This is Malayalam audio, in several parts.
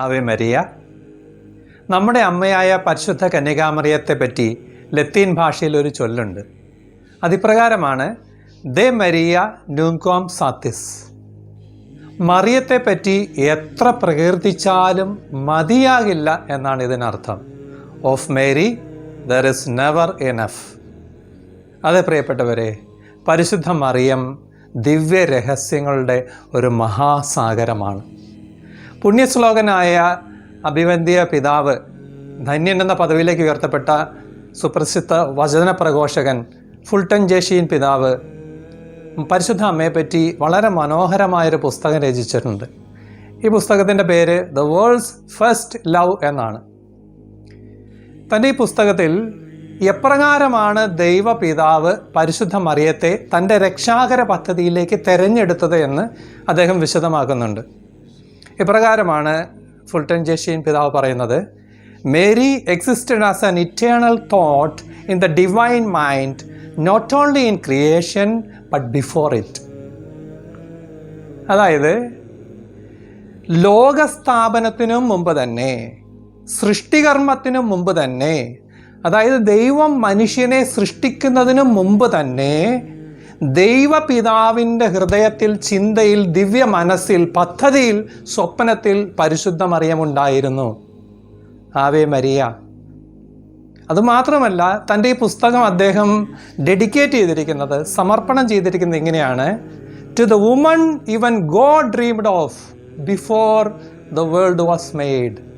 Ave Maria. നമ്മുടെ അമ്മയായ പരിശുദ്ധ കന്യകാമറിയത്തെ പറ്റി ലത്തീൻ ഭാഷയിൽ ഒരു ചൊല്ലുണ്ട്. അതിപ്രകാരമാണ് ദേ മരിയ നൂങ്കോം സാത്തിസ്. മറിയത്തെ പറ്റി എത്ര പ്രകീർത്തിച്ചാലും മതിയാകില്ല എന്നാണ് ഇതിനർത്ഥം. Of Mary there is never enough അതെ പ്രിയപ്പെട്ടവരെ പരിശുദ്ധ മറിയം ദിവ്യ രഹസ്യങ്ങളുടെ ഒരു മഹാസാഗരമാണ്. പുണ്യശ്ലോകനായ അഭിവന്ധ്യ പിതാവ് ധന്യൻ എന്ന പദവിയിലേക്ക് ഉയർത്തപ്പെട്ട സുപ്രസിദ്ധ വചന പ്രഘോഷകൻ ഫുൾട്ടൻ ജേഷീൻ പിതാവ് പരിശുദ്ധ അമ്മയെപ്പറ്റി വളരെ മനോഹരമായൊരു പുസ്തകം രചിച്ചിട്ടുണ്ട്. ഈ പുസ്തകത്തിന്റെ പേര് ദ വേൾഡ്സ് ഫസ്റ്റ് ലവ് എന്നാണ്. തന്റെ ഈ പുസ്തകത്തിൽ എപ്രകാരമാണ് ദൈവപിതാവ് പരിശുദ്ധ മറിയത്തെ തന്റെ രക്ഷാകര പദ്ധതിയിലേക്ക് തെരഞ്ഞെടുത്തത് എന്ന് അദ്ദേഹം വിശദമാക്കുന്നുണ്ട്. ഇപ്രകാരമാണ് ഫുൾട്ടൻ ജേഷീൻ പിതാവ് പറയുന്നത്. Mary existed as an eternal thought in the divine mind not only in creation but before it അതായത് ലോകസ്ഥാപനത്തിനും മുമ്പ് തന്നെ സൃഷ്ടികർമ്മത്തിനും മുമ്പ് തന്നെ അതായത് ദൈവം മനുഷ്യനെ സൃഷ്ടിക്കുന്നതിന് മുമ്പ് തന്നെ ദൈവപിതാവിന്റെ ഹൃദയത്തിൽ ചിന്തയിൽ ദിവ്യ മനസ്സിൽ പദ്ധതിയിൽ സ്വപ്നത്തിൽ പരിശുദ്ധ മറിയമുണ്ടായിരുന്നു ആവേ മരിയ. അതുമാത്രമല്ല തന്റെ ഈ പുസ്തകം അദ്ദേഹം ഡെഡിക്കേറ്റ് ചെയ്തിരിക്കുന്നത് സമർപ്പണം ചെയ്തിരിക്കുന്നത് ഇങ്ങനെയാണ്. To the woman even God dreamed of before the world was made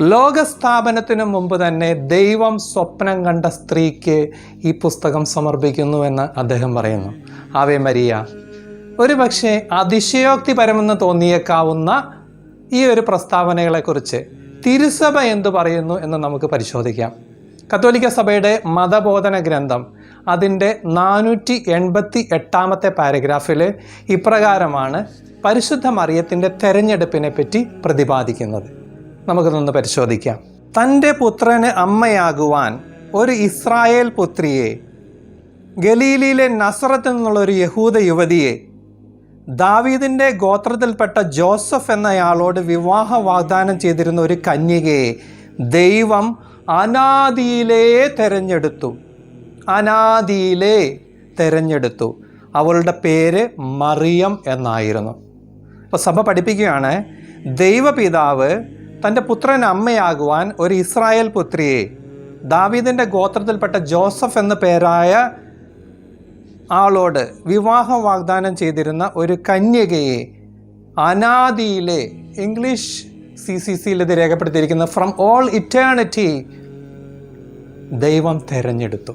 ലോകസ്ഥാപനത്തിന് മുമ്പ് തന്നെ ദൈവം സ്വപ്നം കണ്ട സ്ത്രീക്ക് ഈ പുസ്തകം സമർപ്പിക്കുന്നു എന്ന് അദ്ദേഹം പറയുന്നു. Ave Maria. ഒരു പക്ഷേ അതിശയോക്തിപരമെന്ന് തോന്നിയേക്കാവുന്ന ഈ ഒരു പ്രസ്താവനകളെക്കുറിച്ച് തിരുസഭ എന്തു പറയുന്നു എന്ന് നമുക്ക് പരിശോധിക്കാം. കത്തോലിക്ക സഭയുടെ മതബോധന ഗ്രന്ഥം അതിന്റെ നാനൂറ്റി എൺപത്തി എട്ടാമത്തെ പാരഗ്രാഫിൽ ഇപ്രകാരമാണ് പരിശുദ്ധ മറിയത്തിന്റെ തെരഞ്ഞെടുപ്പിനെ പറ്റി പ്രതിപാദിക്കുന്നത്. നമുക്കിതൊന്ന് പരിശോധിക്കാം. തന്റെ പുത്രന് അമ്മയാകുവാൻ ഒരു ഇസ്രായേൽ പുത്രിയെ ഗലീലിയിലെ നസറത്തിൽ നിന്നുള്ള ഒരു യഹൂദ യുവതിയെ ദാവീദിന്റെ ഗോത്രത്തിൽപ്പെട്ട ജോസഫ് എന്നയാളോട് വിവാഹ വാഗ്ദാനം ചെയ്തിരുന്ന ഒരു കന്യകയെ ദൈവം അനാദിയിലേ തെരഞ്ഞെടുത്തു. അനാദിയിലേ തെരഞ്ഞെടുത്തു. അവളുടെ പേര് മറിയം എന്നായിരുന്നു. അപ്പോൾ സഭ പഠിപ്പിക്കുകയാണ് ദൈവപിതാവ് തന്റെ പുത്രൻ അമ്മയാകുവാൻ ഒരു ഇസ്രായേൽ പുത്രിയെ. ദാവീദിന്റെ ഗോത്രത്തിൽപ്പെട്ട ജോസഫ് എന്ന പേരായ ആളോട് വിവാഹ വാഗ്ദാനം ചെയ്തിരുന്ന ഒരു കന്യകയെ അനാദിയിലെ ഇംഗ്ലീഷ് സി സി സിയിൽ ഇത് രേഖപ്പെടുത്തിയിരിക്കുന്ന ഫ്രം ഓൾ ഇറ്റേണിറ്റി ദൈവം തിരഞ്ഞെടുത്തു.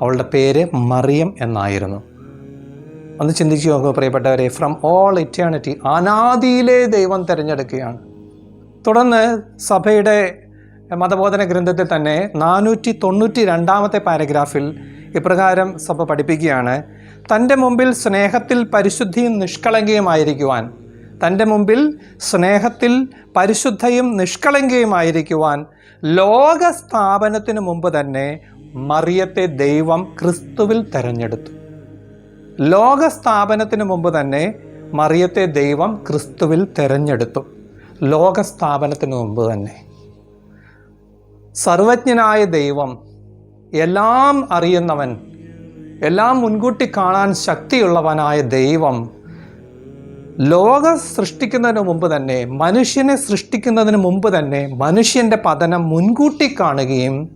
അവളുടെ പേര് മറിയം എന്നായിരുന്നു. ഒന്ന് ചിന്തിച്ചു നോക്കുക പ്രിയപ്പെട്ടവരെ ഫ്രം ഓൾ ഇറ്റേണിറ്റി അനാദിയിലെ ദൈവം തിരഞ്ഞെടുക്കുകയാണ്. തുടർന്ന് സഭയുടെ മതബോധന ഗ്രന്ഥത്തിൽ തന്നെ നാനൂറ്റി തൊണ്ണൂറ്റി രണ്ടാമത്തെ പാരഗ്രാഫിൽ ഇപ്രകാരം സഭ പഠിപ്പിക്കുകയാണ്. തന്റെ മുമ്പിൽ സ്നേഹത്തിൽ പരിശുദ്ധിയും നിഷ്കളങ്കയുമായിരിക്കുവാൻ തന്റെ മുമ്പിൽ സ്നേഹത്തിൽ പരിശുദ്ധയും നിഷ്കളങ്കയുമായിരിക്കുവാൻ ലോക സ്ഥാപനത്തിന് മുമ്പ് തന്നെ മറിയത്തെ ദൈവം ക്രിസ്തുവിൽ തെരഞ്ഞെടുത്തു. ലോക സ്ഥാപനത്തിന് മുമ്പ് തന്നെ മറിയത്തെ ദൈവം ക്രിസ്തുവിൽ തെരഞ്ഞെടുത്തു. ലോക സ്ഥാപനത്തിന് മുമ്പ് തന്നെ. സർവജ്ഞനായ ദൈവം എല്ലാം അറിയുന്നവൻ എല്ലാം മുൻകൂട്ടി കാണാൻ ശക്തിയുള്ളവനായ ദൈവം ലോക സൃഷ്ടിക്കുന്നതിന് മുമ്പ് തന്നെ മനുഷ്യനെ സൃഷ്ടിക്കുന്നതിന് മുമ്പ് തന്നെ മനുഷ്യന്റെ പതനം മുൻകൂട്ടി കാണുകയും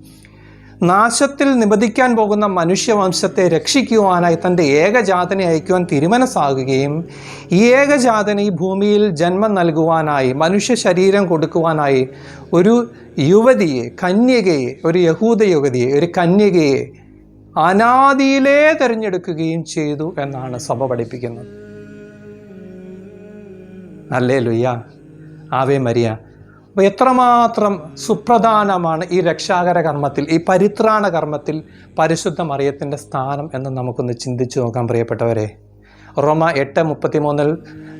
നാശത്തിൽ നിബദിക്കാൻ പോകുന്ന മനുഷ്യവംശത്തെ രക്ഷിക്കുവാനായി തന്റെ ഏകജാതനെ അയക്കുവാൻ തീരുമാനസാകുകയും ഈ ഏകജാതന് ഈ ഭൂമിയിൽ ജന്മം നൽകുവാനായി മനുഷ്യ ശരീരം കൊടുക്കുവാനായി ഒരു യുവതിയെ കന്യകയെ ഒരു യഹൂദ യുവതിയെ ഒരു കന്യകയെ അനാദിയിലേ തിരഞ്ഞെടുക്കുകയും ചെയ്തു എന്നാണ് സഭ പഠിപ്പിക്കുന്നത്. അല്ലേ ലുയ്യ ആവേ മരിയ. അപ്പോൾ എത്രമാത്രം സുപ്രധാനമാണ് ഈ രക്ഷാകര കർമ്മത്തിൽ ഈ പരിത്രാണ കർമ്മത്തിൽ പരിശുദ്ധ മറിയത്തിന്റെ സ്ഥാനം എന്ന് നമുക്കൊന്ന് ചിന്തിച്ചു നോക്കാം പ്രിയപ്പെട്ടവരെ. റോമ എട്ട് മുപ്പത്തിമൂന്നിൽ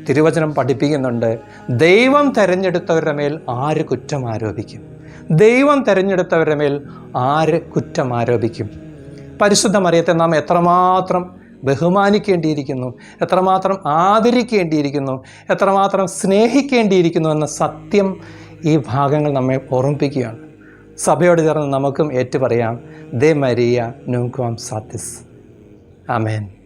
തിരുവചനം പഠിപ്പിക്കുന്നുണ്ട് ദൈവം തിരഞ്ഞെടുത്തവരുടെ മേൽ ആര് കുറ്റം ആരോപിക്കും? ദൈവം തിരഞ്ഞെടുത്തവരുടെ മേൽ ആര് കുറ്റം ആരോപിക്കും? പരിശുദ്ധ മറിയത്തെ നാം എത്രമാത്രം ബഹുമാനിക്കേണ്ടിയിരിക്കുന്നു എത്രമാത്രം ആദരിക്കേണ്ടിയിരിക്കുന്നു എത്രമാത്രം സ്നേഹിക്കേണ്ടിയിരിക്കുന്നു എന്ന സത്യം ഈ ഭാഗങ്ങൾ നമ്മെ ഓർമ്മിപ്പിക്കുകയാണ്. സഭയോട് ചേർന്ന് നമുക്കും ഏറ്റുപറയാം. ദേ മരിയ നൂക്വാം സാത്തിസ്. ആമേൻ.